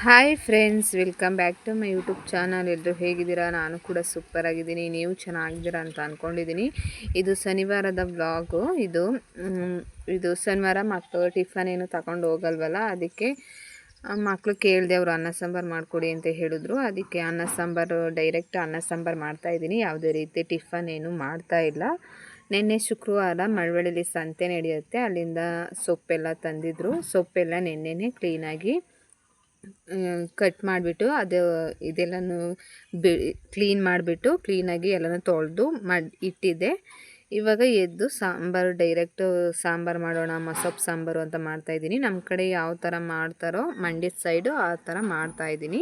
Hi friends welcome back to my YouTube channel ಎಲ್ಲರೂ ಹೇಗಿದ್ದೀರಾ? ನಾನು ಕೂಡ ಸೂಪರ್ ಆಗಿದ್ದೀನಿ. ನೀವು ಚೆನ್ನಾಗಿದ್ದೀರಾ ಅಂತ ಅಂದ್ಕೊಂಡಿದ್ದೀನಿ ಇದು ಶನಿವಾರದ ಬ್ಲಾಗು ಇದು ಇದು ಶನಿವಾರ ಮಕ್ಕಳು ಟಿಫನ್ ಏನು ತಗೊಂಡು ಹೋಗಲ್ವಲ್ಲ? ಅದಕ್ಕೆ ಮಕ್ಕಳು ಕೇಳಿದೆ ಅವರು ಅನ್ನ ಸಾಂಬಾರು ಮಾಡಿಕೊಡಿ ಅಂತ ಹೇಳಿದ್ರು. ಅದಕ್ಕೆ ಅನ್ನ ಸಾಂಬಾರು ಡೈರೆಕ್ಟ್ ಅನ್ನ ಸಾಂಬಾರು ಮಾಡ್ತಾಯಿದ್ದೀನಿ ಯಾವುದೇ ರೀತಿ ಟಿಫನ್ ಏನು ಮಾಡ್ತಾ ಇಲ್ಲ. ನಿನ್ನೆ ಶುಕ್ರವಾರ ಮಳವಳ್ಳಿಲಿ ಸಂತೆ ನಡೆಯುತ್ತೆ. ಅಲ್ಲಿಂದ ಸೊಪ್ಪೆಲ್ಲ ತಂದಿದ್ರು. ಸೊಪ್ಪೆಲ್ಲ ನಿನ್ನೆ ಕ್ಲೀನಾಗಿ ಕಟ್ ಮಾಡಿಬಿಟ್ಟು ಅದು ಇದೆಲ್ಲನೂ ಬಿ ಕ್ಲೀನ್ ಮಾಡಿಬಿಟ್ಟು ಕ್ಲೀನಾಗಿ ಎಲ್ಲನೂ ತೊಳೆದು ಮಾಡಿ, ಇಟ್ಟಿದ್ದೆ. ಇವಾಗ ಎದ್ದು ಸಾಂಬಾರು ಡೈರೆಕ್ಟು ಸಾಂಬಾರು ಮಾಡೋಣ ಮಸೊಪ್ಪು ಸಾಂಬಾರು ಅಂತ ಮಾಡ್ತಾಯಿದ್ದೀನಿ ನಮ್ಮ ಕಡೆ ಯಾವ ಥರ ಮಾಡ್ತಾರೋ ಮಂಡ್ಯದ ಸೈಡು ಆ ಥರ ಮಾಡ್ತಾಯಿದ್ದೀನಿ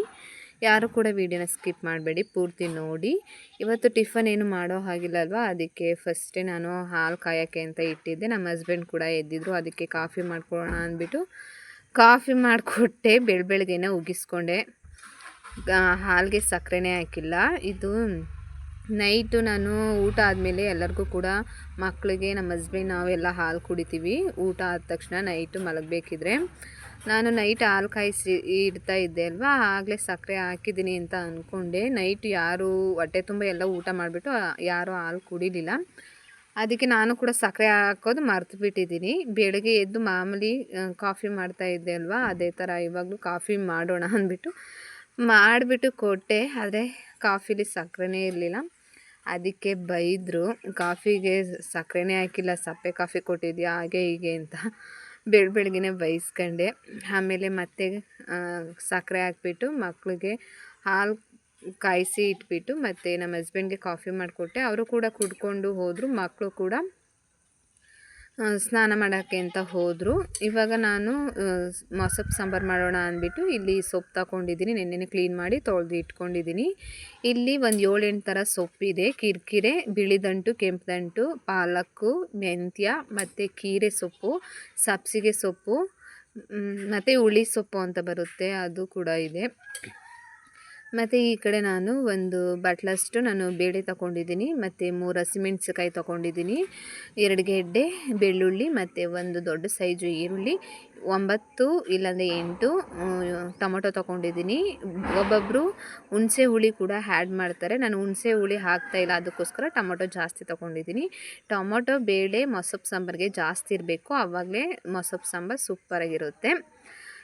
ಯಾರು ಕೂಡ ವೀಡಿಯೋನ ಸ್ಕಿಪ್ ಮಾಡಬೇಡಿ, ಪೂರ್ತಿ ನೋಡಿ. ಇವತ್ತು ಟಿಫನ್ ಏನು ಮಾಡೋ ಹಾಗಿಲ್ಲ ಅಲ್ವಾ? ಅದಕ್ಕೆ ಫಸ್ಟೇ ನಾನು ಹಾಲು ಕಾಯೋಕ್ಕೆ ಅಂತ ಇಟ್ಟಿದ್ದೆ. ನಮ್ಮ ಹಸ್ಬೆಂಡ್ ಕೂಡ ಎದ್ದಿದ್ರು, ಅದಕ್ಕೆ ಕಾಫಿ ಮಾಡ್ಕೊಳ್ಳೋಣ ಅಂದ್ಬಿಟ್ಟು ಕಾಫಿ ಮಾಡಿಕೊಟ್ಟೆ ಬೆಳ ಬೆಳಗ್ಗೆನೆ ಉಗಿಸ್ಕೊಂಡೆ ಹಾಲಿಗೆ ಸಕ್ಕರೆನೇ ಹಾಕಿಲ್ಲ. ಇದು ನೈಟು ನಾನು ಊಟ ಆದಮೇಲೆ ಎಲ್ಲರಿಗೂ ಕೂಡ ಮಕ್ಕಳಿಗೆ ನಮ್ಮ ಹಸ್ಬೆಂಡ್ ನಾವೆಲ್ಲ ಹಾಲು ಕುಡಿತೀವಿ. ಊಟ ಆದ ತಕ್ಷಣ ನೈಟು ಮಲಗಬೇಕಿದ್ರೆ. ನಾನು ನೈಟ್ ಹಾಲು ಕಾಯಿಸಿ ಇಡ್ತಾ ಇದ್ದೆ ಅಲ್ವಾ? ಆಗಲೇ ಸಕ್ಕರೆ ಹಾಕಿದ್ದೀನಿ ಅಂತ ಅಂದ್ಕೊಂಡೆ ನೈಟ್ ಯಾರು, ಹೊಟ್ಟೆ ತುಂಬ ಎಲ್ಲ ಊಟ ಮಾಡಿಬಿಟ್ಟು, ಯಾರೂ ಹಾಲು ಕುಡಿಲಿಲ್ಲ. ಅದಕ್ಕೆ ನಾನು ಕೂಡ ಸಕ್ಕರೆ ಹಾಕೋದು ಮರ್ತು ಬಿಟ್ಟಿದ್ದೀನಿ ಬೆಳಗ್ಗೆ ಎದ್ದು ಮಾಮೂಲಿ ಕಾಫಿ ಮಾಡ್ತಾ ಇದ್ದೆ ಅಲ್ವಾ? ಅದೇ ಥರ ಇವಾಗಲೂ ಕಾಫಿ ಮಾಡೋಣ ಅಂದ್ಬಿಟ್ಟು ಮಾಡಿಬಿಟ್ಟು ಕೊಟ್ಟೆ. ಆದರೆ ಕಾಫಿಲಿ ಸಕ್ಕರೆನೇ ಇರಲಿಲ್ಲ. ಅದಕ್ಕೆ ಬೈದರು, ಕಾಫಿಗೆ ಸಕ್ಕರೆನೇ ಹಾಕಿಲ್ಲ, ಸಪ್ಪೆ ಕಾಫಿ ಕೊಟ್ಟಿದ್ಯಾ? ಹಾಗೆ ಹೀಗೆ ಅಂತ. ಬೆಳ, ಬೆಳಗ್ಗೆನೆ ಬೈಸ್ಕೊಂಡೆ. ಆಮೇಲೆ ಮತ್ತೆ ಸಕ್ಕರೆ ಹಾಕ್ಬಿಟ್ಟು ಮಕ್ಕಳಿಗೆ ಹಾಲು ಕಾಯಿಸಿ ಇಟ್ಬಿಟ್ಟು ಮತ್ತು ನಮ್ಮ ಹಸ್ಬೆಂಡ್ಗೆ ಕಾಫಿ ಮಾಡಿಕೊಟ್ಟೆ. ಅವರು ಕೂಡ ಕುಡ್ಕೊಂಡು ಹೋದರು ಮಕ್ಕಳು ಕೂಡ ಸ್ನಾನ ಮಾಡೋಕ್ಕೆ ಅಂತ ಹೋದರು. ಇವಾಗ ನಾನು ಮೊಸಪ್ಪು ಸಾಂಬಾರು ಮಾಡೋಣ ಅಂದ್ಬಿಟ್ಟು ಇಲ್ಲಿ ಸೊಪ್ಪು ತಗೊಂಡಿದ್ದೀನಿ. ನೆನ್ನೆನೆ ಕ್ಲೀನ್ ಮಾಡಿ ತೊಳೆದು ಇಟ್ಕೊಂಡಿದ್ದೀನಿ. ಇಲ್ಲಿ ಒಂದು ಏಳೆಂಟು ಥರ ಸೊಪ್ಪಿದೆ ಕಿರ್ಕಿರೆ, ಬಿಳಿದಂಟು, ಕೆಂಪುದಂಟು, ಪಾಲಕ್ಕು, ಮೆಂತ್ಯ ಮತ್ತು ಕೀರೆ ಸೊಪ್ಪು, ಸಬ್ಸಿಗೆ ಸೊಪ್ಪು ಮತ್ತು ಹುಳಿ ಸೊಪ್ಪು ಅಂತ ಬರುತ್ತೆ. ಅದು ಕೂಡ ಇದೆ. ಮತ್ತು ಈ ಕಡೆ ನಾನು ಒಂದು ಬಟ್ಲಷ್ಟು ನಾನು ಬೇಳೆ ತಗೊಂಡಿದ್ದೀನಿ, ಮತ್ತು ಮೂರು ಹಸಿಮೆಣ್ಸಿಕಾಯಿ ತೊಗೊಂಡಿದ್ದೀನಿ, ಎರಡು ಗೆಡ್ಡೆ, ಬೆಳ್ಳುಳ್ಳಿ, ಮತ್ತು ಒಂದು ದೊಡ್ಡ ಸೈಜು ಈರುಳ್ಳಿ, ಒಂಬತ್ತು ಇಲ್ಲಾಂದರೆ ಎಂಟು ಟೊಮೊಟೊ ತಗೊಂಡಿದ್ದೀನಿ. ಒಬ್ಬೊಬ್ಬರು ಹುಣಸೆ ಹುಳಿ ಕೂಡ ಆ್ಯಡ್ ಮಾಡ್ತಾರೆ. ನಾನು ಹುಣಸೆ ಹುಳಿ ಹಾಕ್ತಾಯಿಲ್ಲ ಅದಕ್ಕೋಸ್ಕರ ಟೊಮೊಟೊ ಜಾಸ್ತಿ ತೊಗೊಂಡಿದ್ದೀನಿ. ಟೊಮೊಟೊ, ಬೇಳೆ ಮೊಸಪ್ಪು ಸಾಂಬಾರಿಗೆ ಜಾಸ್ತಿ ಇರಬೇಕು, ಆವಾಗಲೇ ಮೊಸಪ್ಪು ಸಾಂಬಾರು ಸೂಪರಾಗಿರುತ್ತೆ.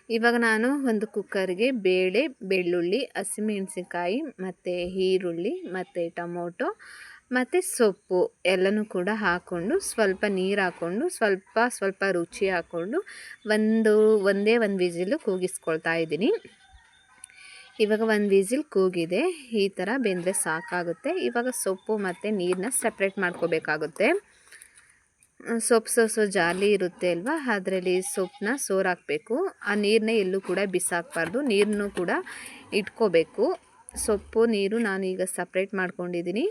ಇವಾಗ ನಾನು ಒಂದು ಕುಕ್ಕರ್ಗೆ ಬೇಳೆ, ಬೆಳ್ಳುಳ್ಳಿ, ಹಸಿಮೆಣಸಿನ್ಕಾಯಿ, ಮತ್ತು ಈರುಳ್ಳಿ, ಮತ್ತು ಟೊಮೊಟೊ, ಮತ್ತು ಸೊಪ್ಪು ಎಲ್ಲನೂ ಕೂಡ ಹಾಕ್ಕೊಂಡು ಸ್ವಲ್ಪ ನೀರು ಹಾಕ್ಕೊಂಡು ಸ್ವಲ್ಪ ಸ್ವಲ್ಪ ರುಚಿ ಹಾಕ್ಕೊಂಡು ಒಂದು, ಒಂದೇ ಒಂದು ವಿಸಿಲು ಕೂಗಿಸ್ಕೊಳ್ತಾ ಇದ್ದೀನಿ. ಇವಾಗ ಒಂದು ವಿಸಿಲ್ ಕೂಗಿದೆ. ಈ ಥರ ಬೆಂದರೆ ಸಾಕಾಗುತ್ತೆ. ಇವಾಗ ಸೊಪ್ಪು ಮತ್ತು ನೀರನ್ನ ಸಪ್ರೇಟ್ ಮಾಡ್ಕೋಬೇಕಾಗುತ್ತೆ. ಸೊಪ್ಪು ಸೋಸೋ ಜಾಲಿ ಇರುತ್ತೆ ಅಲ್ವಾ? ಅದರಲ್ಲಿ ಸೊಪ್ಪನ್ನ ಸೋರಾಕಬೇಕು. ಆ ನೀರನ್ನ ಎಲ್ಲೂ ಕೂಡ ಬಿಸಾಕಬಾರ್ದು. ನೀರನ್ನು ಕೂಡ ಇಟ್ಕೋಬೇಕು. ಸೊಪ್ಪು, ನೀರು ನಾನು ಈಗ ಸಪ್ರೇಟ್ ಮಾಡ್ಕೊಂಡಿದ್ದೀನಿ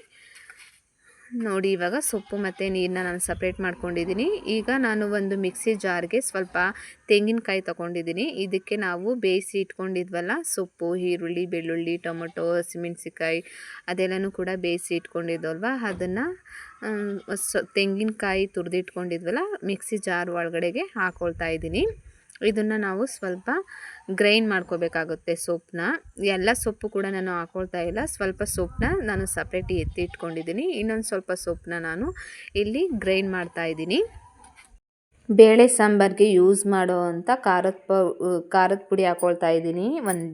ನೋಡಿ, ಇವಾಗ ಸೊಪ್ಪು ಮತ್ತು ನೀರನ್ನ ನಾನು ಸಪ್ರೇಟ್ ಮಾಡ್ಕೊಂಡಿದ್ದೀನಿ. ಈಗ ನಾನು ಒಂದು ಮಿಕ್ಸಿ ಜಾರ್ಗೆ ಸ್ವಲ್ಪ ತೆಂಗಿನಕಾಯಿ ತೊಗೊಂಡಿದ್ದೀನಿ. ಇದಕ್ಕೆ ನಾವು ಬೇಯಿಸಿ ಇಟ್ಕೊಂಡಿದ್ವಲ್ಲ, ಸೊಪ್ಪು, ಈರುಳ್ಳಿ, ಬೆಳ್ಳುಳ್ಳಿ, ಟೊಮೊಟೊ ಹಸಿಮೆಣ್ಸಿಕಾಯಿ ಅದೆಲ್ಲನೂ ಕೂಡ ಬೇಯಿಸಿ ಇಟ್ಕೊಂಡಿದ್ವಲ್ವ ಅದನ್ನು ಸೊ, ತೆಂಗಿನಕಾಯಿ ತುರಿದಿಟ್ಕೊಂಡಿದ್ವಲ್ಲ, ಮಿಕ್ಸಿ ಜಾರ್ ಒಳಗಡೆಗೆ ಹಾಕ್ಕೊಳ್ತಾ ಇದ್ದೀನಿ. ಇದನ್ನು ನಾವು ಸ್ವಲ್ಪ ಗ್ರೈಂಡ್ ಮಾಡ್ಕೋಬೇಕಾಗುತ್ತೆ ಸೊಪ್ಪನ್ನ ಎಲ್ಲ ಸೊಪ್ಪು ಕೂಡ ನಾನು ಹಾಕೊಳ್ತಾ ಇಲ್ಲ. ಸ್ವಲ್ಪ ಸೊಪ್ಪನ್ನ ನಾನು ಸಪ್ರೇಟ್ ಎತ್ತಿ ಇಟ್ಕೊಂಡಿದ್ದೀನಿ ಇನ್ನೊಂದು ಸ್ವಲ್ಪ ಸೊಪ್ಪನ್ನ ನಾನು ಇಲ್ಲಿ ಗ್ರೈಂಡ್ ಮಾಡ್ತಾ ಇದ್ದೀನಿ. ಬೇಳೆ ಸಾಂಬಾರಿಗೆ ಯೂಸ್ ಮಾಡೋ ಅಂಥ ಖಾರದ ಪ, ಖಾರದ ಪುಡಿ ಹಾಕೊಳ್ತಾ ಇದ್ದೀನಿ. ಒಂದು,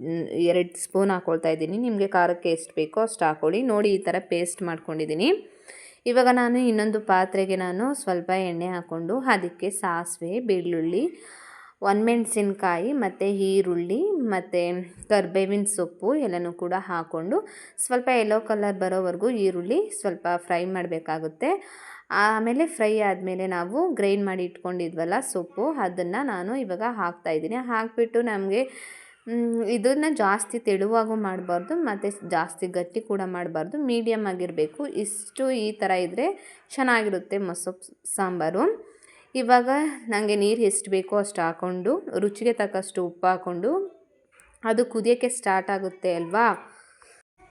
ಎರಡು ಸ್ಪೂನ್ ಹಾಕೊಳ್ತಾ ಇದ್ದೀನಿ. ನಿಮಗೆ ಖಾರಕ್ಕೆ ಎಷ್ಟು ಬೇಕೋ ಅಷ್ಟು ಹಾಕೊಳ್ಳಿ. ನೋಡಿ ಈ ಥರ ಪೇಸ್ಟ್ ಮಾಡ್ಕೊಂಡಿದ್ದೀನಿ. ಇವಾಗ ನಾನು ಇನ್ನೊಂದು ಪಾತ್ರೆಗೆ ನಾನು ಸ್ವಲ್ಪ ಎಣ್ಣೆ ಹಾಕ್ಕೊಂಡು ಅದಕ್ಕೆ ಸಾಸಿವೆ, ಬೆಳ್ಳುಳ್ಳಿ ಒಣಮೆಣ್ಸಿನ್ಕಾಯಿ ಮತ್ತು ಈರುಳ್ಳಿ ಮತ್ತು ಕರ್ಬೇವಿನ ಸೊಪ್ಪು ಎಲ್ಲನೂ ಕೂಡ ಹಾಕ್ಕೊಂಡು ಸ್ವಲ್ಪ ಯೆಲ್ಲೋ ಕಲರ್ ಬರೋವರೆಗೂ ಈರುಳ್ಳಿ ಸ್ವಲ್ಪ ಫ್ರೈ ಮಾಡಬೇಕಾಗುತ್ತೆ. ಆಮೇಲೆ ಫ್ರೈ ಆದಮೇಲೆ ನಾವು ಗ್ರೈಂಡ್ ಮಾಡಿ ಇಟ್ಕೊಂಡಿದ್ವಲ್ಲ ಸೊಪ್ಪು, ಅದನ್ನು ನಾನು ಇವಾಗ ಹಾಕ್ತಾಯಿದ್ದೀನಿ ಹಾಕಿಬಿಟ್ಟು ನಮಗೆ ಇದನ್ನು ಜಾಸ್ತಿ ತೆಳುವಾಗೂ ಮಾಡಬಾರ್ದು, ಮತ್ತು ಜಾಸ್ತಿ ಗಟ್ಟಿ ಕೂಡ ಮಾಡಬಾರ್ದು. ಮೀಡಿಯಮ್ ಆಗಿರಬೇಕು. ಇಷ್ಟು ಈ ಥರ ಇದ್ದರೆ ಚೆನ್ನಾಗಿರುತ್ತೆ ಮೊಸಪ್ಪು ಸಾಂಬಾರು. ಇವಾಗ ನನಗೆ ನೀರು ಎಷ್ಟು ಬೇಕೋ ಅಷ್ಟು ಹಾಕ್ಕೊಂಡು ರುಚಿಗೆ ತಕ್ಕಷ್ಟು ಉಪ್ಪು ಹಾಕ್ಕೊಂಡು ಅದು ಕುದಿಯೋಕ್ಕೆ ಸ್ಟಾರ್ಟ್ ಆಗುತ್ತೆ ಅಲ್ವಾ?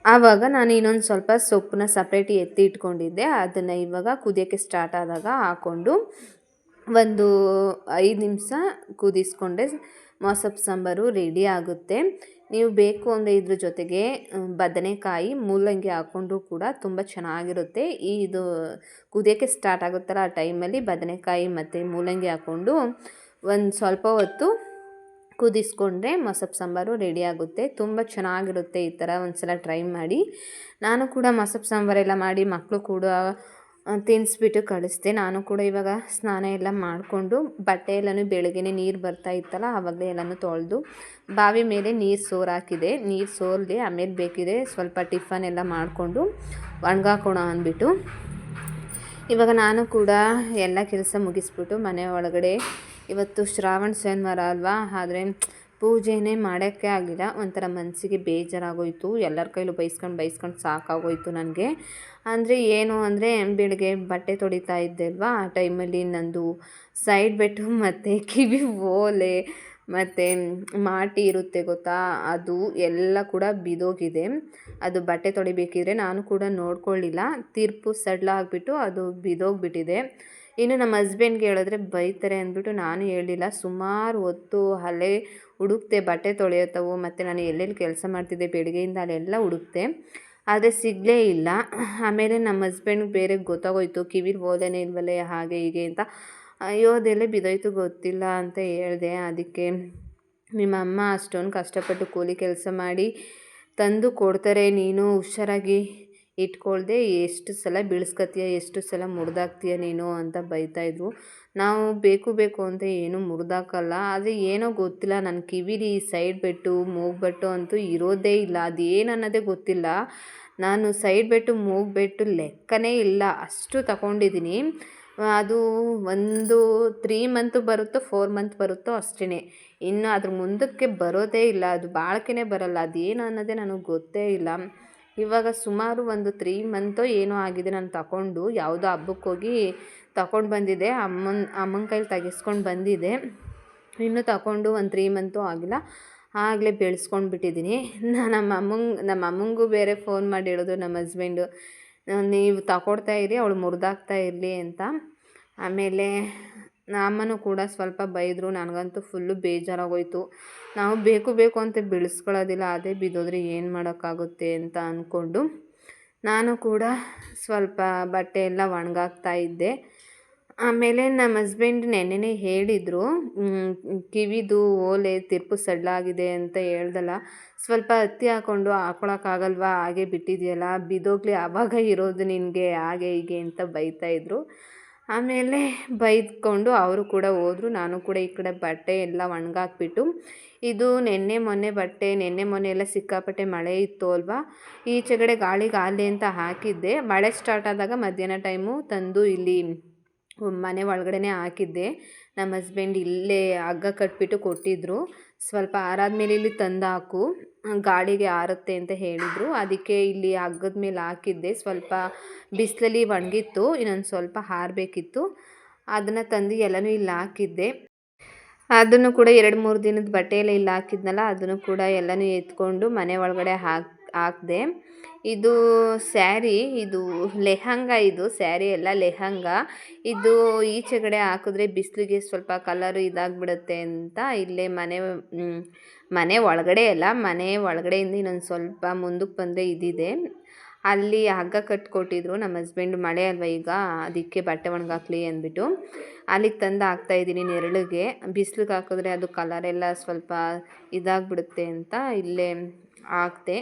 ಆವಾಗ ನಾನು ಇನ್ನೊಂದು ಸ್ವಲ್ಪ ಸೊಪ್ಪನ್ನ ಸಪ್ರೇಟ್ ಎತ್ತಿ ಇಟ್ಕೊಂಡಿದ್ದೆ. ಅದನ್ನು ಇವಾಗ ಕುದಿಯೋಕ್ಕೆ ಸ್ಟಾರ್ಟ್ ಆದಾಗ ಹಾಕ್ಕೊಂಡು ಒಂದು ಐದು ನಿಮಿಷ ಕುದಿಸ್ಕೊಂಡೆ. ಮೊಸಪ್ಪು ಸಾಂಬಾರು ರೆಡಿ ಆಗುತ್ತೆ. ನೀವು ಬೇಕು ಅಂದರೆ ಇದ್ರ ಜೊತೆಗೆ ಬದನೆಕಾಯಿ ಮೂಲಂಗಿ ಹಾಕ್ಕೊಂಡು ಕೂಡ ತುಂಬ ಚೆನ್ನಾಗಿರುತ್ತೆ. ಈ ಇದು ಕುದಿಯೋಕ್ಕೆ ಸ್ಟಾರ್ಟ್ ಆಗುತ್ತಲ್ಲ ಆ ಟೈಮಲ್ಲಿ ಬದನೆಕಾಯಿ ಮತ್ತು ಮೂಲಂಗಿ ಹಾಕ್ಕೊಂಡು ಒಂದು ಸ್ವಲ್ಪ ಹೊತ್ತು ಕುದಿಸ್ಕೊಂಡ್ರೆ ಮೊಸಪ್ಪು ಸಾಂಬಾರು ರೆಡಿ ಆಗುತ್ತೆ. ತುಂಬ ಚೆನ್ನಾಗಿರುತ್ತೆ ಈ ಥರ ಒಂದು ಸಲ ಟ್ರೈ ಮಾಡಿ. ನಾನು ಕೂಡ ಮೊಸಪ್ಪು ಸಾಂಬಾರೆಲ್ಲ ಮಾಡಿ ಮಕ್ಕಳು ಕೂಡ ತಿನ್ನಿಸ್ಬಿಟ್ಟು ಕಳಿಸ್ದೆ. ನಾನು ಕೂಡ ಇವಾಗ ಸ್ನಾನ ಎಲ್ಲ ಮಾಡಿಕೊಂಡು ಬಟ್ಟೆ ಎಲ್ಲನೂ ಬೆಳಗ್ಗೆನೇ ನೀರು ಬರ್ತಾ ಇತ್ತಲ್ಲ ಆವಾಗಲೇ ಎಲ್ಲನೂ ತೊಳೆದು ಬಾವಿ ಮೇಲೆ ನೀರು ಸೋರು ಹಾಕಿದೆ ನೀರು ಸೋರ್ದೆ ಆಮೇಲೆ ಬೇಕಿದೆ ಸ್ವಲ್ಪ ಟಿಫನ್ ಎಲ್ಲ ಮಾಡಿಕೊಂಡು ಒಣಗಾಕೋಣ ಅಂದ್ಬಿಟ್ಟು. ಇವಾಗ ನಾನು ಕೂಡ ಎಲ್ಲ ಕೆಲಸ ಮುಗಿಸ್ಬಿಟ್ಟು ಮನೆ ಒಳಗಡೆ ಇವತ್ತು ಶ್ರಾವಣ ಶನಿವಾರ ಅಲ್ವಾ, ಆದರೆ ಪೂಜೆನೇ ಮಾಡೋಕ್ಕೆ ಆಗಿಲ್ಲ. ಒಂಥರ ಮನಸ್ಸಿಗೆ ಬೇಜಾರಾಗೋಯಿತು. ಎಲ್ಲರ ಕೈಲೂ ಬೈಸ್ಕೊಂಡು ಬೈಸ್ಕೊಂಡು ಸಾಕಾಗೋಯಿತು ನನಗೆ. ಅಂದರೆ ಏನು ಅಂದರೆ ಬೆಳಗ್ಗೆ ಬಟ್ಟೆ ತೊಳಿತಾ ಇದ್ದೆ ಅಲ್ವಾ ಆ ಟೈಮಲ್ಲಿ ನಂದು ಸೈಡ್ ಬೆಟ್ಟು ಮತ್ತು ಕಿವಿ ಓಲೆ ಮತ್ತು ಮಾಟಿ ಇರುತ್ತೆ ಗೊತ್ತಾ? ಅದು ಎಲ್ಲ ಕೂಡ ಬಿದೋಗಿದೆ. ಅದು ಬಟ್ಟೆ ತೊಳಿಬೇಕಿದ್ರೆ ನಾನು ಕೂಡ ನೋಡ್ಕೊಳ್ಳಿಲ್ಲ. ತೀರ್ಪು ಸಡ್ಲ ಆಗಿಬಿಟ್ಟು ಅದು ಬಿದೋಗ್ಬಿಟ್ಟಿದೆ. ಇನ್ನು ನಮ್ಮ ಹಸ್ಬೆಂಡ್ಗೆ ಹೇಳಿದ್ರೆ ಬೈತಾರೆ ಅಂದ್ಬಿಟ್ಟು ನಾನು ಹೇಳಿಲ್ಲ. ಸುಮಾರು ಹೊತ್ತು ಅಲ್ಲೇ ಹುಡುಕ್ತೆ, ಬಟ್ಟೆ ತೊಳೆಯೋತವು ಮತ್ತು ನಾನು ಎಲ್ಲೆಲ್ಲಿ ಕೆಲಸ ಮಾಡ್ತಿದ್ದೆ, ಬೆಳಗ್ಗೆಯಿಂದ ಅಲ್ಲೆಲ್ಲ ಹುಡುಕ್ತೆ. ಆದರೆ ಸಿಗಲೇ ಇಲ್ಲ. ಆಮೇಲೆ ನಮ್ಮ ಹಸ್ಬೆಂಡ್ಗೆ ಬೇರೆ ಗೊತ್ತಾಗೋಯ್ತು, ಕಿವಿಲಿ ಓಲೆನೇ ಇಲ್ವಲ್ಲೇ, ಹಾಗೆ ಹೀಗೆ ಅಂತ. ಅಯ್ಯೋ, ಅದೆಲ್ಲ ಬಿದೋಯ್ತು ಗೊತ್ತಿಲ್ಲ ಅಂತ ಹೇಳಿದೆ. ಅದಕ್ಕೆ ನಿಮ್ಮ ಅಮ್ಮ ಅಷ್ಟೊಂದು ಕಷ್ಟಪಟ್ಟು ಕೂಲಿ ಕೆಲಸ ಮಾಡಿ ತಂದು ಕೊಡ್ತಾರೆ. ನೀನು ಹುಷಾರಾಗಿ ಇಟ್ಕೊಳ್ದೆ ಎಷ್ಟು ಸಲ ಬೀಳ್ಸ್ಕತ್ತೀಯ, ಎಷ್ಟು ಸಲ ಮುರಿದಾಕ್ತೀಯ ನೀನು ಅಂತ ಬೈತಾಯಿದ್ರು ನಾವು ಬೇಕು ಬೇಕು ಅಂತ ಏನು ಮುರಿದಾಕಲ್ಲ. ಆದರೆ ಏನೋ ಗೊತ್ತಿಲ್ಲ ನನ್ನ ಕಿವಿಲಿ ಸೈಡ್ ಬೆಟ್ಟು ಮೂಗ್ಬೆಟ್ಟು ಅಂತೂ ಇರೋದೇ ಇಲ್ಲ. ಅದೇನು ಅನ್ನೋದೇ ಗೊತ್ತಿಲ್ಲ. ನಾನು ಸೈಡ್ ಬೆಟ್ಟು ಮೂಗ್ಬೆಟ್ಟು ಲೆಕ್ಕನೇ ಇಲ್ಲ. ಅಷ್ಟು ತಗೊಂಡಿದ್ದೀನಿ ಅದು ಒಂದು ತ್ರೀ ಮಂತ್ ಬರುತ್ತೋ ಫೋರ್ ಮಂತ್ ಬರುತ್ತೋ ಅಷ್ಟೇ ಇನ್ನು ಅದ್ರ ಮುಂದಕ್ಕೆ ಬರೋದೇ ಇಲ್ಲ. ಅದು ಬಾಳ್ಕೆನೇ ಬರಲ್ಲ. ಅದೇನು ಅನ್ನೋದೇ ನನಗೆ ಗೊತ್ತೇ ಇಲ್ಲ. ಇವಾಗ ಸುಮಾರು ಒಂದು ತ್ರೀ ಮಂತೋ ಏನೋ ಆಗಿದೆ. ನಾನು ತಗೊಂಡು ಯಾವುದೋ ಹಬ್ಬಕ್ಕೆ ಹೋಗಿ ತಗೊಂಡು ಬಂದಿದ್ದೆ. ಅಮ್ಮನ ಅಮ್ಮನ ಕೈಲಿ ತೆಗೆಸ್ಕೊಂಡು ಬಂದಿದ್ದೆ. ಇನ್ನೂ ತಗೊಂಡು ಒಂದು ತ್ರೀ ಮಂತು ಆಗಿಲ್ಲ. ಆಗಲೇ ಬೆಳೆಸ್ಕೊಂಡು ಬಿಟ್ಟಿದ್ದೀನಿ. ನಮ್ಮ ಅಮ್ಮಂಗೆ, ನಮ್ಮ ಅಮ್ಮಂಗೂ ಬೇರೆ ಫೋನ್ ಮಾಡಿ ಹೇಳೋದು, ನಮ್ಮ ಹಸ್ಬೆಂಡು ನೀವು ತಗೊಡ್ತಾ ಇರಿ, ಅವಳು ಮುರಿದಾಗ್ತಾ ಇರಲಿ ಅಂತ. ಆಮೇಲೆ ಅಮ್ಮನೂ ಕೂಡ ಸ್ವಲ್ಪ ಬೈದರು. ನನಗಂತೂ ಫುಲ್ಲು ಬೇಜಾರಾಗೋಯಿತು. ನಾವು ಬೇಕು ಬೇಕು ಅಂತ ಬೆಳೆಸ್ಕೊಳ್ಳೋದಿಲ್ಲ. ಅದೇ ಬಿದ್ದೋದ್ರೆ ಏನು ಮಾಡೋಕ್ಕಾಗುತ್ತೆ ಅಂತ ಅಂದ್ಕೊಂಡು ನಾನು ಕೂಡ ಸ್ವಲ್ಪ ಬಟ್ಟೆ ಎಲ್ಲ ಒಣಗಾಕ್ತಾ ಇದ್ದೆ. ಆಮೇಲೆ ನಮ್ಮ ಹಸ್ಬೆಂಡ್ ನೆನ್ನೆನೇ ಹೇಳಿದರು ಕಿವಿದು ಓಲೆ ತಿರ್ಪು ಸಡ್ಲಾಗಿದೆ ಅಂತ ಹೇಳ್ದಲ್ಲ. ಸ್ವಲ್ಪ ಹತ್ತಿ ಹಾಕ್ಕೊಂಡು ಹಾಕೊಳಕ್ಕಾಗಲ್ವಾ? ಹಾಗೆ ಬಿಟ್ಟಿದೆಯಲ್ಲ. ಬಿದ್ದೋಗ್ಲಿ, ಆವಾಗ ಇರೋದು ನಿನಗೆ, ಹಾಗೆ ಹೀಗೆ ಅಂತ ಬೈತಾಯಿದ್ರು ಆಮೇಲೆ ಬೈದ್ಕೊಂಡು ಅವರು ಕೂಡ ಹೋದ್ರು. ನಾನು ಕೂಡ ಈ ಕಡೆ ಬಟ್ಟೆ ಎಲ್ಲ ಒಣಗಾಕ್ಬಿಟ್ಟು, ಇದು ನೆನ್ನೆ ಮೊನ್ನೆ ಬಟ್ಟೆ, ನೆನ್ನೆ ಮೊನ್ನೆ ಎಲ್ಲ ಸಿಕ್ಕಾಪಟ್ಟೆ ಮಳೆ ಇತ್ತು ಅಲ್ವಾ? ಈಚೆಗಡೆ ಗಾಳಿ ಗಾಲಿ ಅಂತ ಹಾಕಿದ್ದೆ. ಮಳೆ ಸ್ಟಾರ್ಟ್ ಆದಾಗ ಮಧ್ಯಾಹ್ನ ಟೈಮು ತಂದು ಇಲ್ಲಿ ಮನೆ ಒಳಗಡೆ ಹಾಕಿದ್ದೆ. ನಮ್ಮ ಹಸ್ಬೆಂಡ್ ಇಲ್ಲೇ ಹಗ್ಗ ಕಟ್ಬಿಟ್ಟು ಕೊಟ್ಟಿದ್ದರು ಸ್ವಲ್ಪ ಆರಾದ್ಮೇಲೆ ಇಲ್ಲಿ ತಂದು ಹಾಕು ಗಾಳಿಗೆ ಆರುತ್ತೆ ಅಂತ ಹೇಳಿದರು. ಅದಕ್ಕೆ ಇಲ್ಲಿ ಹಗ್ಗದ ಮೇಲೆ ಹಾಕಿದ್ದೆ. ಸ್ವಲ್ಪ ಬಿಸಿಲಲ್ಲಿ ಒಣಗಿತ್ತು. ಇನ್ನೊಂದು ಸ್ವಲ್ಪ ಹಾರಬೇಕಿತ್ತು. ಅದನ್ನು ತಂದು ಎಲ್ಲನೂ ಇಲ್ಲಿ ಹಾಕಿದ್ದೆ. ಅದನ್ನು ಕೂಡ ಎರಡು ಮೂರು ದಿನದ ಬಟ್ಟೆ ಇಲ್ಲಿ ಹಾಕಿದ್ನಲ್ಲ, ಅದನ್ನು ಕೂಡ ಎಲ್ಲನೂ ಎತ್ಕೊಂಡು ಮನೆ ಒಳಗಡೆ ಹಾಕಿ, ಹಾಕಿದೆ. ಇದು ಸ್ಯಾರಿ, ಇದು ಲೆಹಂಗ, ಇದು ಸ್ಯಾರಿ ಎಲ್ಲ ಲೆಹಂಗ. ಇದು ಈಚೆಗಡೆ ಹಾಕಿದ್ರೆ ಬಿಸಿಲಿಗೆ ಸ್ವಲ್ಪ ಕಲರು ಇದಾಗ್ಬಿಡುತ್ತೆ ಅಂತ ಇಲ್ಲೇ ಮನೆ ಮನೆ ಒಳಗಡೆ ಅಲ್ಲ, ಮನೆ ಒಳಗಡೆಯಿಂದ ಇನ್ನೊಂದು ಸ್ವಲ್ಪ ಮುಂದಕ್ಕೆ ಬಂದರೆ ಇದಿದೆ. ಅಲ್ಲಿ ಹಗ್ಗ ಕಟ್ಕೊಟ್ಟಿದ್ರು ನಮ್ಮ ಹಸ್ಬೆಂಡ್ ಮಳೆ ಅಲ್ವ ಈಗ, ಅದಕ್ಕೆ ಬಟ್ಟೆ ಒಣಗಾಕ್ಲಿ ಅಂದ್ಬಿಟ್ಟು. ಅಲ್ಲಿಗೆ ತಂದು ಹಾಕ್ತಾಯಿದ್ದೀನಿ ನೆರಳಿಗೆ. ಬಿಸಿಲಿಗೆ ಹಾಕಿದ್ರೆ ಅದು ಕಲರೆಲ್ಲ ಸ್ವಲ್ಪ ಇದಾಗ್ಬಿಡುತ್ತೆ ಅಂತ ಇಲ್ಲೇ ಹಾಕ್ದೆ.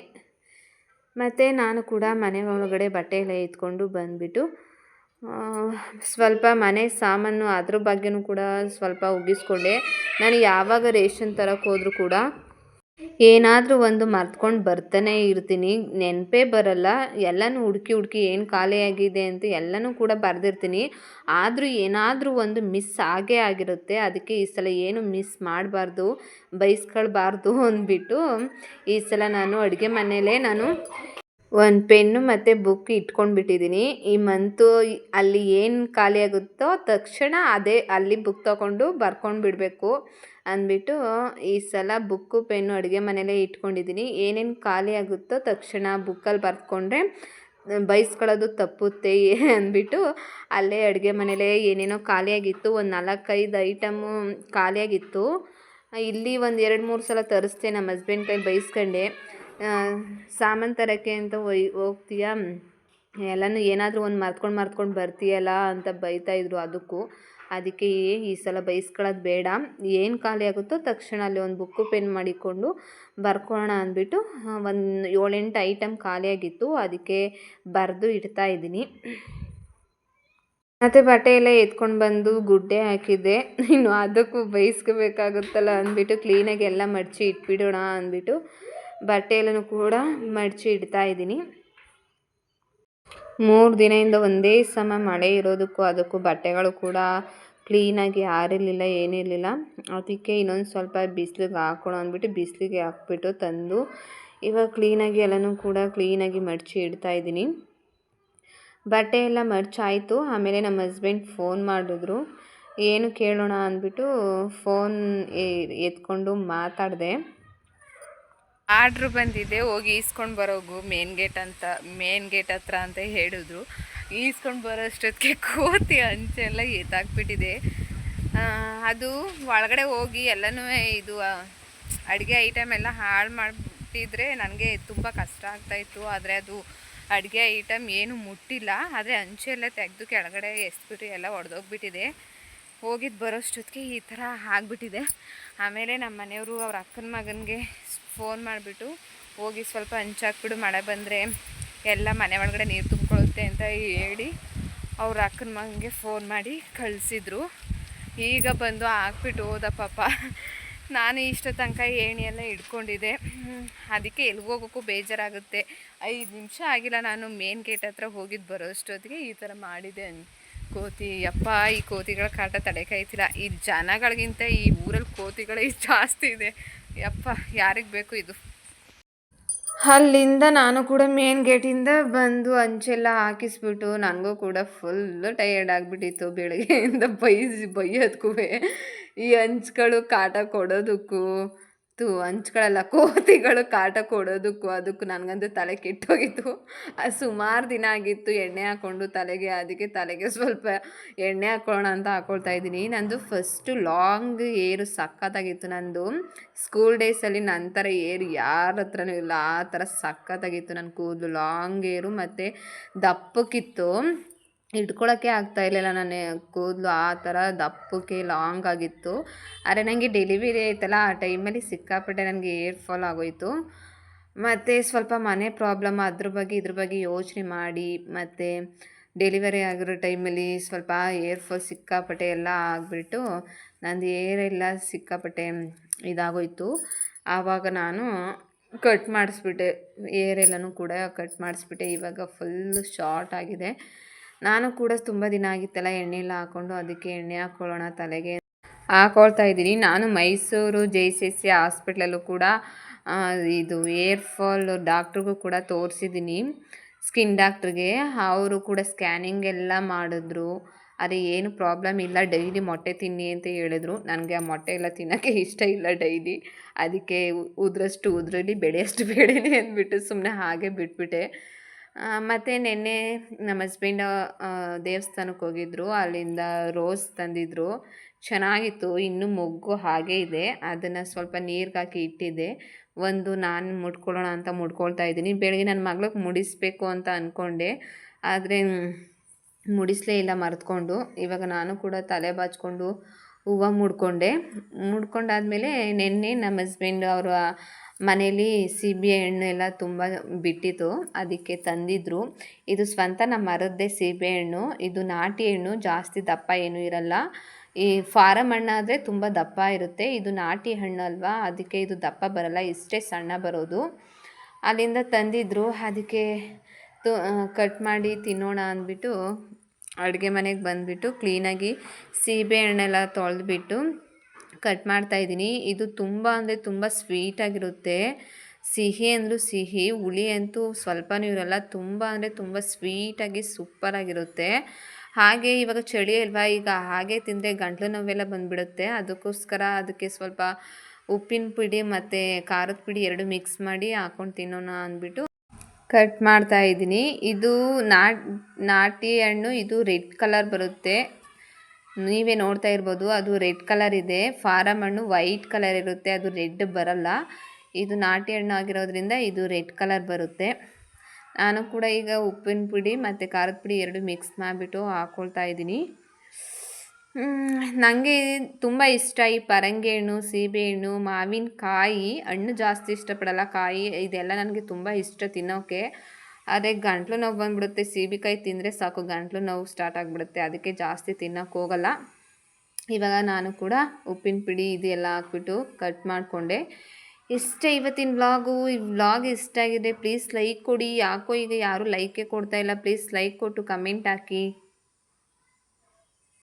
ಮತ್ತು ನಾನು ಕೂಡ ಮನೆ ಒಳಗಡೆ ಬಟ್ಟೆ ಎಲ್ಲ ಎತ್ಕೊಂಡು ಬಂದುಬಿಟ್ಟು ಸ್ವಲ್ಪ ಮನೆ ಸಾಮಾನು ಅದ್ರ ಬಗ್ಗೆಯೂ ಕೂಡ ಸ್ವಲ್ಪ ಉಗಿಸ್ಕೊಂಡೆ. ನಾನು ಯಾವಾಗ ರೇಷನ್ ತರಕ್ಕೆ ಹೋದರೂ ಕೂಡ ಏನಾದರೂ ಒಂದು ಮರ್ತ್ಕೊಂಡು ಬರ್ತಾನೇ ಇರ್ತೀನಿ. ನೆನಪೇ ಬರಲ್ಲ. ಎಲ್ಲನೂ ಹುಡುಕಿ ಹುಡುಕಿ ಏನು ಖಾಲಿಯಾಗಿದೆ ಅಂತ ಎಲ್ಲನೂ ಕೂಡ ಬರೆದಿರ್ತೀನಿ. ಆದರೂ ಏನಾದರೂ ಒಂದು ಮಿಸ್ ಆಗೇ ಆಗಿರುತ್ತೆ. ಅದಕ್ಕೆ ಈ ಸಲ ಏನು ಮಿಸ್ ಮಾಡಬಾರ್ದು, ಬೈಸ್ಕೊಳ್ಬಾರ್ದು ಅಂದ್ಬಿಟ್ಟು ಈ ಸಲ ನಾನು ಅಡುಗೆ ಮನೆಯಲ್ಲೇ ನಾನು ಒಂದು ಪೆನ್ನು ಮತ್ತು ಬುಕ್ ಇಟ್ಕೊಂಡ್ಬಿಟ್ಟಿದ್ದೀನಿ. ಈ ಮಂತು ಅಲ್ಲಿ ಏನು ಖಾಲಿಯಾಗುತ್ತೋ ತಕ್ಷಣ ಅದೇ ಅಲ್ಲಿ ಬುಕ್ ತಗೊಂಡು ಬರ್ಕೊಂಡು ಬಿಡಬೇಕು ಅಂದ್ಬಿಟ್ಟು ಈ ಸಲ ಬುಕ್ಕು, ಪೆನ್ನು ಅಡುಗೆ ಮನೆಯಲ್ಲೇ ಇಟ್ಕೊಂಡಿದ್ದೀನಿ. ಏನೇನು ಖಾಲಿ ಆಗುತ್ತೋ ತಕ್ಷಣ ಬುಕ್ಕಲ್ಲಿ ಬರ್ಕೊಂಡ್ರೆ ಬೈಸ್ಕೊಳ್ಳೋದು ತಪ್ಪುತ್ತೆ ಅಂದ್ಬಿಟ್ಟು ಅಲ್ಲೇ ಅಡುಗೆ ಮನೇಲೇ ಏನೇನೋ ಖಾಲಿಯಾಗಿತ್ತು. ಒಂದು ನಾಲ್ಕೈದು ಐಟಮು ಖಾಲಿಯಾಗಿತ್ತು. ಇಲ್ಲಿ ಒಂದು ಎರಡು ಮೂರು ಸಲ ತರಿಸ್ದೆ ನಮ್ಮ ಹಸ್ಬೆಂಡ್ ಕೈ ಬೈಸ್ಕೊಂಡೆ. ಸಾಮಾನು ತರೋಕ್ಕೆ ಅಂತ ಒಯ್ ಹೋಗ್ತೀಯಾ? ಎಲ್ಲನೂ ಏನಾದರೂ ಒಂದು ಮರ್ತ್ಕೊಂಡು ಮರ್ತ್ಕೊಂಡು ಬರ್ತೀಯಲ್ಲ ಅಂತ ಬೈತಾಯಿದ್ರು ಅದಕ್ಕೂ. ಅದಕ್ಕೆ ಈ ಸಲ ಬೈಸ್ಕೊಳ್ಳೋದು ಬೇಡ. ಏನು ಖಾಲಿ ಆಗುತ್ತೋ ತಕ್ಷಣ ಅಲ್ಲಿ ಒಂದು ಬುಕ್ಕು ಪೆನ್ ಮಾಡಿಕೊಂಡು ಬರ್ಕೊಳ್ಳೋಣ ಅಂದ್ಬಿಟ್ಟು ಒಂದು ಏಳೆಂಟು ಐಟಮ್ ಖಾಲಿಯಾಗಿತ್ತು ಅದಕ್ಕೆ ಬರೆದು ಇಡ್ತಾ ಇದ್ದೀನಿ. ಮತ್ತು ಬಟ್ಟೆ ಎಲ್ಲ ಎತ್ಕೊಂಡು ಬಂದು ಗುಡ್ಡೆ ಹಾಕಿದ್ದೆ. ಇನ್ನು ಅದಕ್ಕೂ ಬೈಸ್ಕೋಬೇಕಾಗುತ್ತಲ್ಲ ಅಂದ್ಬಿಟ್ಟು ಕ್ಲೀನಾಗಿ ಎಲ್ಲ ಮಡಚಿ ಇಟ್ಬಿಡೋಣ ಅಂದ್ಬಿಟ್ಟು ಬಟ್ಟೆ ಕೂಡ ಮಡಚಿ ಇಡ್ತಾ ಇದ್ದೀನಿ. ಮೂರು ದಿನದಿಂದ ಒಂದೇ ಸಮ ಮಳೆ ಇರೋದಕ್ಕೂ ಅದಕ್ಕೂ ಬಟ್ಟೆಗಳು ಕೂಡ ಕ್ಲೀನಾಗಿ ಆರಿರಲಿಲ್ಲ, ಏನಿರಲಿಲ್ಲ. ಅದಕ್ಕೆ ಇನ್ನೊಂದು ಸ್ವಲ್ಪ ಬಿಸಿಲಿಗೆ ಹಾಕೋಣ ಅಂದ್ಬಿಟ್ಟು ಬಿಸಿಲಿಗೆ ಹಾಕ್ಬಿಟ್ಟು ತಂದು ಇವಾಗ ಕ್ಲೀನಾಗಿ ಎಲ್ಲನೂ ಕೂಡ ಕ್ಲೀನಾಗಿ ಮಡಚಿ ಇಡ್ತಾ ಇದ್ದೀನಿ. ಬಟ್ಟೆ ಎಲ್ಲ ಮರ್ಚಾಯಿತು ಆಮೇಲೆ ನಮ್ಮ ಹಸ್ಬೆಂಡ್ ಫೋನ್ ಮಾಡಿದ್ರು. ಏನು ಕೇಳೋಣ ಅಂದ್ಬಿಟ್ಟು ಫೋನ್ ಎತ್ಕೊಂಡು ಮಾತಾಡಿದೆ. ಆರ್ಡ್ರ್ ಬಂದಿದೆ, ಹೋಗಿ ಈಸ್ಕೊಂಡು ಬರೋಗು ಮೇನ್ ಗೇಟ್ ಅಂತ ಮೇನ್ ಗೇಟ್ ಹತ್ರ ಅಂತ ಹೇಳಿದ್ರು. ಈಸ್ಕೊಂಡು ಬರೋಷ್ಟೊತ್ತಿಗೆ ಕೋತಿ ಅಂಚೆಲ್ಲ ಎತ್ತಾಕ್ಬಿಟ್ಟಿದೆ ಅದು ಒಳಗಡೆ ಹೋಗಿ ಎಲ್ಲನೂ ಇದು ಅಡುಗೆ ಐಟಮ್ ಎಲ್ಲ ಹಾಳು ಮಾಡಿಬಿಟ್ಟಿದ್ರೆ ನನಗೆ ತುಂಬ ಕಷ್ಟ ಆಗ್ತಾಯಿತ್ತು ಆದರೆ ಅದು ಅಡುಗೆ ಐಟಮ್ ಏನು ಮುಟ್ಟಿಲ್ಲ. ಆದರೆ ಅಂಚೆಲ್ಲ ತೆಗೆದು ಕೆಳಗಡೆ ಎಸ್ಬಿಟ್ಟು ಎಲ್ಲ ಒಡೆದೋಗ್ಬಿಟ್ಟಿದೆ. ಹೋಗಿದ್ದು ಬರೋಷ್ಟೊತ್ತಿಗೆ ಈ ಥರ ಆಗಿಬಿಟ್ಟಿದೆ. ಆಮೇಲೆ ನಮ್ಮ ಮನೆಯವರು ಅವ್ರ ಅಕ್ಕನ ಮಗನಿಗೆ ಫೋನ್ ಮಾಡಿಬಿಟ್ಟು ಹೋಗಿ ಸ್ವಲ್ಪ ಹಂಚಾಕ್ಬಿಡು ಮಳೆ ಬಂದರೆ ಎಲ್ಲ ಮನೆ ಒಳಗಡೆ ನೀರು ತುಂಬಿಕೊಳ್ಳುತ್ತೆ ಅಂತ ಹೇಳಿ ಅವ್ರ ಅಕ್ಕನ ಮಗನಿಗೆ ಫೋನ್ ಮಾಡಿ ಕಳಿಸಿದ್ರು. ಈಗ ಬಂದು ಹಾಕ್ಬಿಟ್ಟು ಹೋದ ಪಾಪ. ನಾನು ಇಷ್ಟ ತನಕ ಏಣಿ ಎಲ್ಲ ಇಟ್ಕೊಂಡಿದ್ದೆ. ಅದಕ್ಕೆ ಎಲ್ಗೋಗೋಕ್ಕೂ ಬೇಜಾರಾಗುತ್ತೆ. ಐದು ನಿಮಿಷ ಆಗಿಲ್ಲ, ನಾನು ಮೇನ್ ಗೇಟ್ ಹತ್ರ ಹೋಗಿದ್ದು ಬರೋಷ್ಟೊತ್ತಿಗೆ ಈ ಥರ ಮಾಡಿದೆ ಕೋತಿ. ಅಪ್ಪ ಈ ಕೋತಿಗಳ ಕಾಟ ತಡೆಕಾಯ್ತಿಲ್ಲ ಈ ಜನಗಳಿಗಿಂತ ಈ ಊರಲ್ಲಿ ಕೋತಿಗಳೇ ಜಾಸ್ತಿ ಇದೆ. ಯಪ್ಪ, ಯಾರಿಗೆ ಬೇಕು ಇದು? ಅಲ್ಲಿಂದ ನಾನು ಕೂಡ ಮೇನ್ ಗೇಟಿಂದ ಬಂದು ಅಂಚೆಲ್ಲ ಹಾಕಿಸ್ಬಿಟ್ಟು ನನಗೂ ಕೂಡ ಫುಲ್ಲು ಟಯರ್ಡ್ ಆಗಿಬಿಟ್ಟಿತ್ತು ಬೆಳಗ್ಗೆಯಿಂದ ಬೈಸಿ ಬೈಯೋದಕ್ಕೂ ಈ ಹಂಚ್ಗಳು ಕಾಟ ಕೊಡೋದಕ್ಕೂ ತು ಹಂಚ್ಗಳೆಲ್ಲ ಕೋತಿಗಳು ಕಾಟ ಕೊಡೋದಕ್ಕೂ ಅದಕ್ಕೂ ನನಗಂತೂ ತಲೆ ಕೆಟ್ಟೋಗಿತ್ತು. ಅದು ಸುಮಾರು ದಿನ ಆಗಿತ್ತು ಎಣ್ಣೆ ಹಾಕ್ಕೊಂಡು ತಲೆಗೆ, ಅದಕ್ಕೆ ತಲೆಗೆ ಸ್ವಲ್ಪ ಎಣ್ಣೆ ಹಾಕ್ಕೊಳ್ಳೋಣ ಅಂತ ಹಾಕ್ಕೊಳ್ತಾ ಇದ್ದೀನಿ. ನಂದು ಫಸ್ಟು ಲಾಂಗ್ ಏರು ಸಖತ್ತಾಗಿತ್ತು ನಂದು. ಸ್ಕೂಲ್ ಡೇಸಲ್ಲಿ ನನ್ನ ಥರ ಏರು ಯಾರ ಹತ್ರನೂ ಇಲ್ಲ. ಆ ಥರ ಸಖತ್ತಾಗಿತ್ತು ನನ್ನ ಕೂದಲು. ಲಾಂಗ್ ಏರು ಮತ್ತು ದಪ್ಪಕ್ಕಿತ್ತು. ಇಟ್ಕೊಳ್ಳೋಕ್ಕೆ ಆಗ್ತಾ ಇರಲಿಲ್ಲ ನನ್ನ ಕೂದಲು ಆ ಥರ ದಪ್ಪಕ್ಕೆ ಲಾಂಗ್ ಆಗಿತ್ತು. ಆದರೆ ನನಗೆ ಡೆಲಿವರಿ ಆಯ್ತಲ್ಲ, ಆ ಟೈಮಲ್ಲಿ ಸಿಕ್ಕಾಪಟ್ಟೆ ನನಗೆ ಏರ್ ಫಾಲ್ ಆಗೋಯಿತು. ಮತ್ತು ಸ್ವಲ್ಪ ಮನೆ ಪ್ರಾಬ್ಲಮ್ ಅದ್ರ ಬಗ್ಗೆ ಇದ್ರ ಬಗ್ಗೆ ಯೋಚನೆ ಮಾಡಿ, ಮತ್ತು ಡೆಲಿವರಿ ಆಗಿರೋ ಟೈಮಲ್ಲಿ ಸ್ವಲ್ಪ ಏರ್ ಫಾಲ್ ಸಿಕ್ಕಾಪಟ್ಟೆ ಎಲ್ಲ ಆಗಿಬಿಟ್ಟು ನಂದು ಏರೆಲ್ಲ ಸಿಕ್ಕಾಪಟ್ಟೆ ಇದಾಗೋಯಿತು. ಆವಾಗ ನಾನು ಕಟ್ ಮಾಡಿಸ್ಬಿಟ್ಟೆ ಏರೆಲ್ಲನೂ ಕೂಡ ಕಟ್ ಮಾಡಿಸ್ಬಿಟ್ಟೆ. ಇವಾಗ ಫುಲ್ಲು ಶಾರ್ಟ್ ಆಗಿದೆ. ನಾನು ಕೂಡ ತುಂಬ ದಿನ ಆಗಿತ್ತಲ್ಲ ಎಣ್ಣೆ ಎಲ್ಲ ಹಾಕ್ಕೊಂಡು ಅದಕ್ಕೆ ಎಣ್ಣೆ ಹಾಕ್ಕೊಳ್ಳೋಣ ತಲೆಗೆ ಹಾಕೊಳ್ತಾ ಇದ್ದೀನಿ. ನಾನು ಮೈಸೂರು ಜೆ ಸಿ ಸಿ ಹಾಸ್ಪಿಟ್ಲಲ್ಲೂ ಕೂಡ ಇದು ಏರ್ ಫಾಲ್ ಡಾಕ್ಟ್ರಿಗೂ ಕೂಡ ತೋರಿಸಿದ್ದೀನಿ. ಸ್ಕಿನ್ ಡಾಕ್ಟ್ರಿಗೆ. ಅವರು ಕೂಡ ಸ್ಕ್ಯಾನಿಂಗ್ ಎಲ್ಲ ಮಾಡಿದ್ರು. ಅದು ಏನು ಪ್ರಾಬ್ಲಮ್ ಇಲ್ಲ. ಡೈಲಿ ಮೊಟ್ಟೆ ತಿನ್ನಿ ಅಂತ ಹೇಳಿದ್ರು. ನನಗೆ ಆ ಮೊಟ್ಟೆ ಎಲ್ಲ ತಿನ್ನೋಕ್ಕೆ ಇಷ್ಟ ಇಲ್ಲ ಡೈಲಿ. ಅದಕ್ಕೆ ಉದ್ರಷ್ಟು ಉದ್ರಲ್ಲಿ ಬೆಳೆಯಷ್ಟು ಬೆಳೀಲಿ ಅಂದ್ಬಿಟ್ಟು ಸುಮ್ಮನೆ ಹಾಗೆ ಬಿಟ್ಬಿಟ್ಟೆ. ಮತ್ತು ನಿನ್ನೆ ನಮ್ಮ ಹಸ್ಬೆಂಡ್ ದೇವಸ್ಥಾನಕ್ಕೆ ಹೋಗಿದ್ದರು ಅಲ್ಲಿಂದ ರೋಸ್ ತಂದಿದ್ದರು ಚೆನ್ನಾಗಿತ್ತು. ಇನ್ನೂ ಮೊಗ್ಗು ಹಾಗೇ ಇದೆ. ಅದನ್ನು ಸ್ವಲ್ಪ ನೀರಿಗೆ ಹಾಕಿ ಇಟ್ಟಿದ್ದೆ. ಒಂದು ನಾನು ಮುಡ್ಕೊಳ್ಳೋಣ ಅಂತ ಮುಡ್ಕೊಳ್ತಾ ಇದ್ದೀನಿ. ಬೆಳಗ್ಗೆ ನನ್ನ ಮಗಳಿಗೆ ಮುಡಿಸ್ಬೇಕು ಅಂತ ಅಂದ್ಕೊಂಡೆ ಆದರೆ ಮುಡಿಸ್ಲೇ ಇಲ್ಲ ಮರೆತ್ಕೊಂಡು. ಇವಾಗ ನಾನು ಕೂಡ ತಲೆ ಬಾಚ್ಕೊಂಡು ಹೂವು ಮುಡ್ಕೊಂಡೆ. ಮುಡ್ಕೊಂಡಾದಮೇಲೆ ನಿನ್ನೆ ನಮ್ಮ ಹಸ್ಬೆಂಡ್ ಅವರು ಮನೇಲಿ ಸೀಬೆ ಹಣ್ಣು ಎಲ್ಲ ತುಂಬ ಬಿಟ್ಟಿತ್ತು, ಅದಕ್ಕೆ ತಂದಿದ್ದರು ಇದು ಸ್ವಂತ ನಮ್ಮ ಮರದ್ದೇ ಸೀಬೆ ಹಣ್ಣು, ಇದು ನಾಟಿ ಹಣ್ಣು, ಜಾಸ್ತಿ ದಪ್ಪ ಏನೂ ಇರಲ್ಲ. ಈ ಫಾರಮ್ ಹಣ್ಣಾದರೆ ತುಂಬ ದಪ್ಪ ಇರುತ್ತೆ, ಇದು ನಾಟಿ ಹಣ್ಣು ಅಲ್ವಾ, ಅದಕ್ಕೆ ಇದು ದಪ್ಪ ಬರಲ್ಲ, ಇಷ್ಟೇ ಸಣ್ಣ ಬರೋದು. ಅಲ್ಲಿಂದ ತಂದಿದ್ದರು ಅದಕ್ಕೆ ತು ಕಟ್ ಮಾಡಿ ತಿನ್ನೋಣ ಅಂದ್ಬಿಟ್ಟು ಅಡುಗೆ ಮನೆಗೆ ಬಂದುಬಿಟ್ಟು ಕ್ಲೀನಾಗಿ ಸೀಬೆ ಹಣ್ಣೆಲ್ಲ ತೊಳೆದ್ಬಿಟ್ಟು ಕಟ್ ಮಾಡ್ತಾ ಇದ್ದೀನಿ. ಇದು ತುಂಬ ಅಂದರೆ ತುಂಬ ಸ್ವೀಟಾಗಿರುತ್ತೆ ಸಿಹಿ ಅಂದರೂ ಸಿಹಿ, ಹುಳಿ ಅಂತೂ ಸ್ವಲ್ಪನೂ ಇರಲ್ಲ. ತುಂಬ ಅಂದರೆ ತುಂಬ ಸ್ವೀಟಾಗಿ ಸೂಪರಾಗಿರುತ್ತೆ ಹಾಗೆ ಇವಾಗ ಚಳಿ ಅಲ್ವಾ, ಈಗ ಹಾಗೆ ತಿಂದರೆ ಗಂಟ್ಲು ನೋವೆಲ್ಲ ಬಂದುಬಿಡುತ್ತೆ. ಅದಕ್ಕೋಸ್ಕರ ಅದಕ್ಕೆ ಸ್ವಲ್ಪ ಉಪ್ಪಿನ ಪುಡಿ ಮತ್ತು ಖಾರದ ಪುಡಿ ಎರಡು ಮಿಕ್ಸ್ ಮಾಡಿ ಹಾಕ್ಕೊಂಡು ತಿನ್ನೋಣ ಅಂದ್ಬಿಟ್ಟು ಕಟ್ ಮಾಡ್ತಾ ಇದ್ದೀನಿ. ಇದು ನಾಟಿ ಹಣ್ಣು, ಇದು ರೆಡ್ ಕಲರ್ ಬರುತ್ತೆ. ನೀವೇ ನೋಡ್ತಾ ಇರ್ಬೋದು, ಅದು ರೆಡ್ ಕಲರ್ ಇದೆ. ಫಾರಮ್ ಹಣ್ಣು ವೈಟ್ ಕಲರ್ ಇರುತ್ತೆ, ಅದು ರೆಡ್ ಬರಲ್ಲ. ಇದು ನಾಟಿ ಹಣ್ಣು ಆಗಿರೋದ್ರಿಂದ ಇದು ರೆಡ್ ಕಲರ್ ಬರುತ್ತೆ. ನಾನು ಕೂಡ ಈಗ ಉಪ್ಪಿನ ಪುಡಿ ಮತ್ತು ಖಾರದ ಪುಡಿ ಎರಡು ಮಿಕ್ಸ್ ಮಾಡಿಬಿಟ್ಟು ಹಾಕ್ಕೊಳ್ತಾ ಇದ್ದೀನಿ. ನನಗೆ ತುಂಬ ಇಷ್ಟ ಈ ಪರಂಗಿ ಹಣ್ಣು ಸೀಬೆಹಣ್ಣು ಮಾವಿನಕಾಯಿ. ಹಣ್ಣು ಜಾಸ್ತಿ ಇಷ್ಟಪಡಲ್ಲ, ಕಾಯಿ ಇದೆಲ್ಲ ನನಗೆ ತುಂಬ ಇಷ್ಟ ತಿನ್ನೋಕ್ಕೆ ಆದರೆ ಗಂಟ್ಲು ನೋವು ಬಂದುಬಿಡುತ್ತೆ ಸೀಬೆಕಾಯಿ ತಿಂದರೆ ಸಾಕು, ಗಂಟ್ಲು ನೋವು ಸ್ಟಾರ್ಟ್ ಆಗಿಬಿಡುತ್ತೆ, ಅದಕ್ಕೆ ಜಾಸ್ತಿ ತಿನ್ನೋಕ್ಕೆ ಹೋಗಲ್ಲ. ಇವಾಗ ನಾನು ಕೂಡ ಉಪ್ಪಿನ ಪುಡಿ ಇದೆಲ್ಲ ಹಾಕ್ಬಿಟ್ಟು ಕಟ್ ಮಾಡಿಕೊಂಡೆ. ಇಷ್ಟೇ ಇವತ್ತಿನ ವ್ಲಾಗು, ಈ ವ್ಲಾಗ್ ಇಷ್ಟ ಆಗಿದೆ ಪ್ಲೀಸ್ ಲೈಕ್ ಕೊಡಿ. ಯಾಕೋ ಈಗ ಯಾರೂ ಲೈಕೇ ಕೊಡ್ತಾ ಇಲ್ಲ ಪ್ಲೀಸ್ ಲೈಕ್ ಕೊಟ್ಟು ಕಮೆಂಟ್ ಹಾಕಿ.